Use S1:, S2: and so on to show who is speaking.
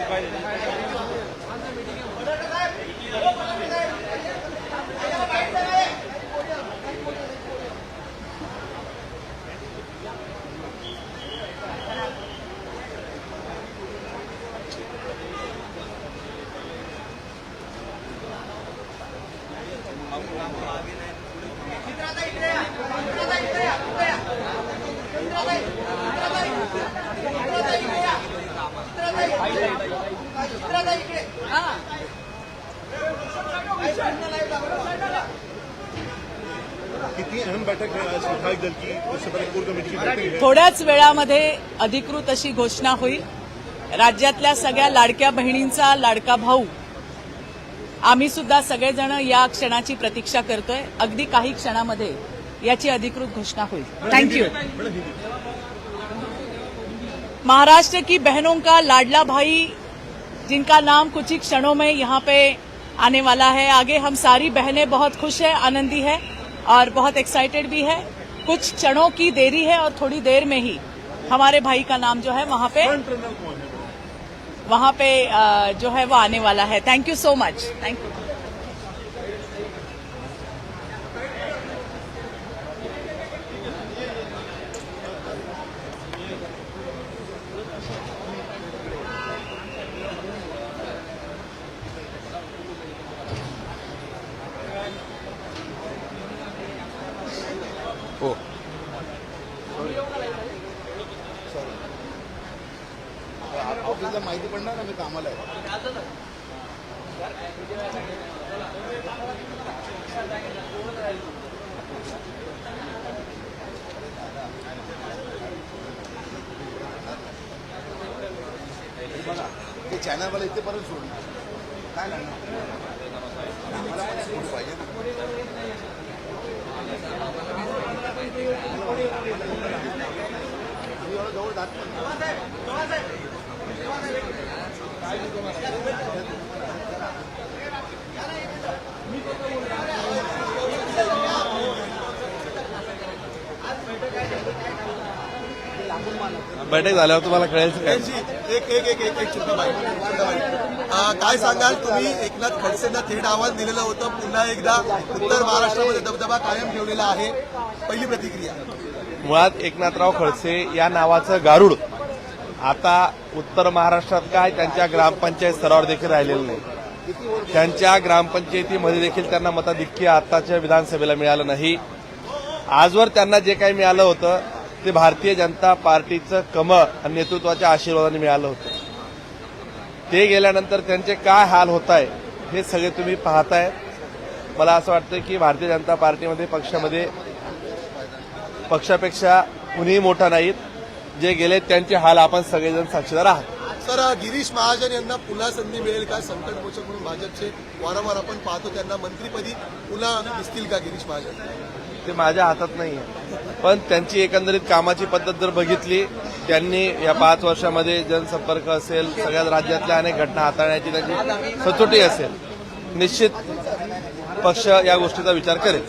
S1: झेल. हे अंदर बघा, अंदर खडे होते ना. किती अहम बैठक है आज विधायक दल की उससे पहले कोर कमेटी की बैठक है
S2: थोड्याच वेळामध्ये अधिकृत अशी घोषणा होईल. राज्यातल्या सगळ्या लाडक्या बहिणींचा लाडका भाऊ आम्ही सुद्धा सगळेजण या क्षणाची प्रतीक्षा करतोय. अगदी काही क्षणामध्ये याची अधिकृत घोषणा होईल. थँक्यू महाराष्ट्र की बहनों का लाडला भाई जिनका नाम कुछ ही क्षणों में यहाँ पे आने वाला है। आगे हम सारी बहनें बहुत खुश है आनंदी है। और बहुत एक्साइटेड भी है। कुछ क्षणों की देरी है और थोड़ी देर में ही हमारे भाई का नाम जो है वहाँ पे वहाँ पे जो है वो आने वाला है। Thank you so much thank you
S1: हो. ऑफिसला माहिती पडणार ना मी कामाला आहे. बघा ते चॅनलवाला इथेपर्यंत सोडणार. काय करणार मला पण स्कूट पाहिजे ना. मी एवढं जवळ जात पण नाही.
S3: बैठक झाल्यावर तुम्हाला कळेल
S4: एक एक एक एक एक काय सांगाल तुम्ही? एकनाथ खडसेंना थेट आव्हान दिलेलं होतं. पुन्हा एकदा उत्तर महाराष्ट्रामध्ये दबदबा कायम ठेवलेला आहे. पहिली प्रतिक्रिया.
S3: मुळात एकनाथराव खडसे या नावाचं गारुड आता उत्तर महाराष्ट्रात काय त्यांच्या ग्रामपंचायत स्तरावर देखील राहिलेलं नाही. त्यांच्या ग्रामपंचायतीमध्ये देखील त्यांना मताधिक्य आताच्या विधानसभेला मिळालं नाही. आजवर त्यांना जे काही मिळालं होतं ते भारतीय जनता पार्टीचं कमळ आणि नेतृत्वाच्या आशीर्वादाने मिळालं होतं. ते गेल्यानंतर त्यांचे काय हाल होत आहे हे सगळे तुम्ही पाहताय. मला असं वाटतं की भारतीय जनता पार्टीमध्ये पक्षामध्ये पक्षापेक्षा कुणीही मोठा नाहीत. जे गेले त्यांचे हाल आपण सगळेजण साक्षीदार आहात.
S4: सर गिरीश महाजन यांना पुन्हा संधी मिळेल का? संकट मोचक म्हणून भाजपचे वारंवार आपण पाहतो त्यांना मंत्रीपदी पुन्हा दिसतील का गिरीश महाजन?
S3: ते माझ्या हातात नाही आहे पण त्यांची एकंदरीत कामाची पद्धत जर बघितली त्यांनी या पाच वर्षामध्ये जनसंपर्क असेल सगळ्या राज्यातल्या अनेक घटना हाताळण्याची त्यांची सचोटी असेल निश्चित पक्ष या गोष्टीचा विचार करेल.